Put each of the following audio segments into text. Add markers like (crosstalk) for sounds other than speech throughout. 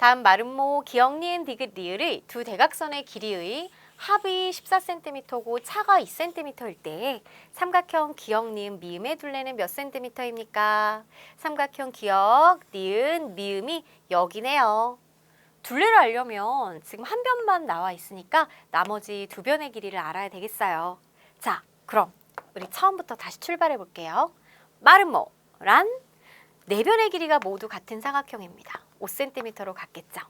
다음 마름모 기억 니은 디귿 리을의 두 대각선의 길이의 합이 14cm고 차가 2cm일 때 삼각형 기억 니은 미음의 둘레는 몇 cm입니까? 삼각형 기억 니은 미음이 여기네요. 둘레를 알려면 지금 한 변만 나와 있으니까 나머지 두 변의 길이를 알아야 되겠어요. 자, 그럼 우리 처음부터 다시 출발해 볼게요. 마름모란 네 변의 길이가 모두 같은 삼각형입니다. 5cm로 같겠죠.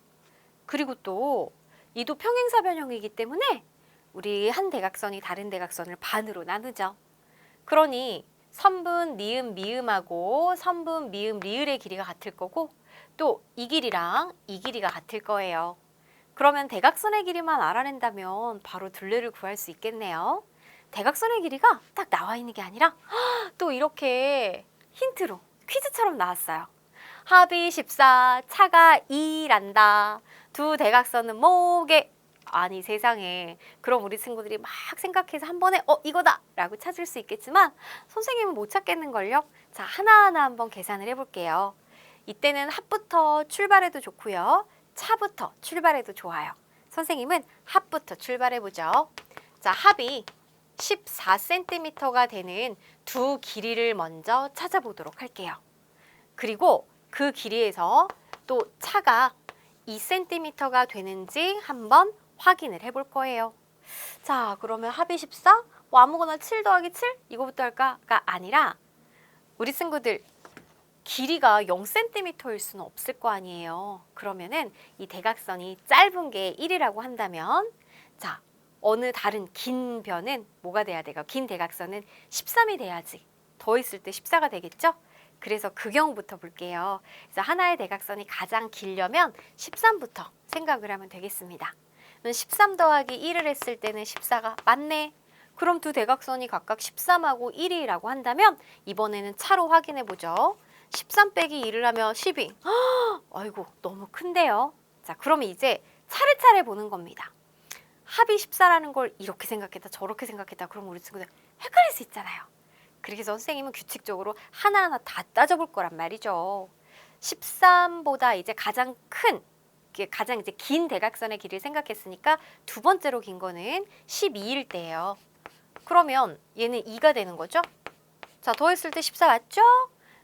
그리고 또 이도 평행사 변형이기 때문에 우리 한 대각선이 다른 대각선을 반으로 나누죠. 그러니 선분 니은 미음하고 선분 미음 리을의 길이가 같을 거고 또 이 길이랑 이 길이가 같을 거예요. 그러면 대각선의 길이만 알아낸다면 바로 둘레를 구할 수 있겠네요. 대각선의 길이가 딱 나와 있는 게 아니라 또 이렇게 힌트로 퀴즈처럼 나왔어요. 합이 14, 차가 2란다. 두 대각선은 뭐게? 아니 세상에. 그럼 우리 친구들이 막 생각해서 한 번에 어 이거다! 라고 찾을 수 있겠지만 선생님은 못 찾겠는걸요? 자 하나하나 한번 계산을 해볼게요. 이때는 합부터 출발해도 좋고요. 차부터 출발해도 좋아요. 선생님은 합부터 출발해보죠. 자 합이 14cm가 되는 두 길이를 먼저 찾아보도록 할게요. 그리고 그 길이에서 또 차가 2cm가 되는지 한번 확인을 해볼 거예요. 자, 그러면 합이 14? 뭐 아무거나 7 더하기 7? 이거부터 할까가 아니라 우리 친구들 길이가 0cm일 수는 없을 거 아니에요. 그러면은 이 대각선이 짧은 게 1이라고 한다면 자, 어느 다른 긴 변은 뭐가 돼야 돼요? 긴 대각선은 13이 돼야지. 더 있을 때 14가 되겠죠? 그래서 그 경우부터 볼게요. 그래서 하나의 대각선이 가장 길려면 13부터 생각을 하면 되겠습니다. 13 더하기 1을 했을 때는 14가 맞네. 그럼 두 대각선이 각각 13하고 1이라고 한다면 이번에는 차로 확인해 보죠. 13 빼기 2를 하면 12. (gasps) 아이고 너무 큰데요. 자 그럼 이제 차례차례 보는 겁니다. 합이 14라는 걸 이렇게 생각했다 저렇게 생각했다 그럼 우리 친구들 헷갈릴 수 있잖아요. 그래서 선생님은 규칙적으로 하나하나 다 따져볼 거란 말이죠. 13보다 이제 가장 큰, 가장 이제 긴 대각선의 길이를 생각했으니까 두 번째로 긴 거는 12일 때예요. 그러면 얘는 2가 되는 거죠? 자, 더했을 때 14 맞죠?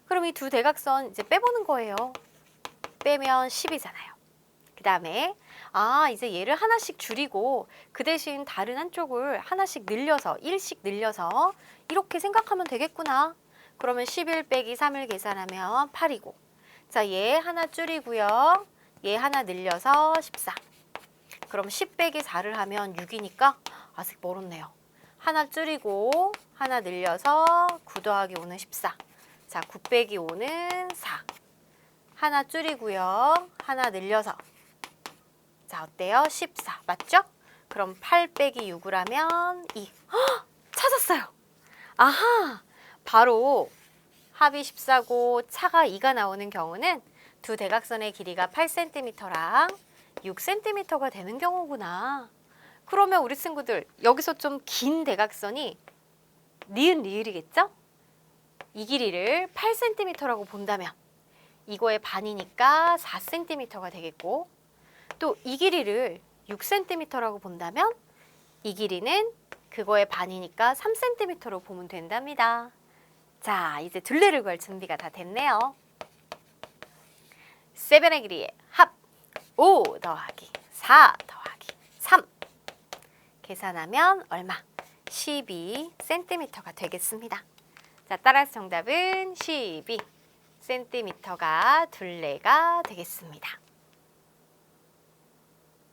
그럼 이 두 대각선 이제 빼보는 거예요. 빼면 10이잖아요. 그 다음에 아 이제 얘를 하나씩 줄이고 그 대신 다른 한쪽을 하나씩 늘려서 1씩 늘려서 이렇게 생각하면 되겠구나. 그러면 11 빼기 3을 계산하면 8이고 자 얘 하나 줄이고요. 얘 하나 늘려서 14. 그럼 10 빼기 4를 하면 6이니까 아직 멀었네요. 하나 줄이고 하나 늘려서 9 더하기 5는 14. 자, 9 빼기 5는 4. 하나 줄이고요. 하나 늘려서 자, 어때요? 14. 맞죠? 그럼 8 빼기 6을 하면 2. 헉! 찾았어요. 아하! 바로 합이 14고 차가 2가 나오는 경우는 두 대각선의 길이가 8cm랑 6cm가 되는 경우구나. 그러면 우리 친구들 여기서 좀 긴 대각선이 니은 리을이겠죠? 이 길이를 8cm라고 본다면 이거의 반이니까 4cm가 되겠고 또 이 길이를 6cm라고 본다면 이 길이는 그거의 반이니까 3cm로 보면 된답니다. 자, 이제 둘레를 구할 준비가 다 됐네요. 세변의 길이의 합 5 더하기 4 더하기 3 계산하면 얼마? 12cm가 되겠습니다. 자, 따라서 정답은 12cm가 둘레가 되겠습니다.